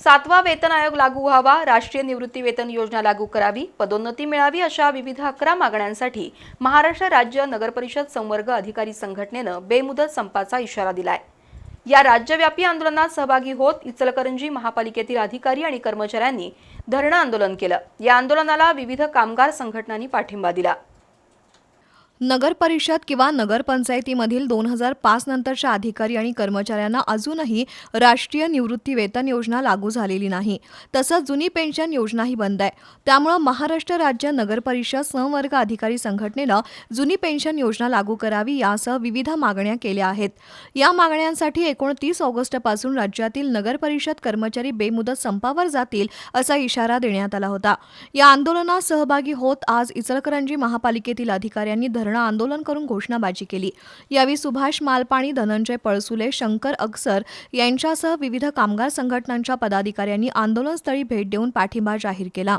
सातवा वेतन आयोग लागू व्हावा राष्ट्रीय निवृत्ती वेतन योजना लागू करावी पदोन्नती मिळावी अशा विविध अकरा मागण्यांसाठी महाराष्ट्र राज्य नगरपरिषद संवर्ग अधिकारी संघटनेनं बेमुदत संपाचा इशारा दिलाय. या राज्यव्यापी आंदोलनात सहभागी होत इचलकरंजी महापालिकेतील अधिकारी आणि कर्मचाऱ्यांनी धरणं आंदोलन केलं. या आंदोलनाला विविध कामगार संघटनांनी पाठिंबा दिला. नगर परिषद किंवा नगरपंचायतीमधील दोन हजार पाच नंतरच्या अधिकारी आणि कर्मचाऱ्यांना अजूनही राष्ट्रीय निवृत्ती वेतन योजना लागू झालेली नाही. तसंच जुनी पेन्शन योजनाही बंद आहे. त्यामुळं महाराष्ट्र राज्य नगर परिषद संवर्ग अधिकारी संघटनेनं जुनी पेन्शन योजना लागू करावी यासह विविध मागण्या केल्या आहेत. या मागण्यांसाठी एकोणतीस ऑगस्टपासून राज्यातील नगर परिषद कर्मचारी बेमुदत संपावर जातील असा इशारा देण्यात आला होता. या आंदोलनात सहभागी होत आज इचलकरंजी महापालिकेतील अधिकाऱ्यांनी धरणं आंदोलन करून घोषणाबाजी केली. यावेळी सुभाष मालपाणी धनंजय पळसुले शंकर अक्सर यांच्यासह विविध कामगार संघटनांच्या पदाधिकाऱ्यांनी आंदोलनस्थळी भेट देऊन पाठिंबा जाहीर केला.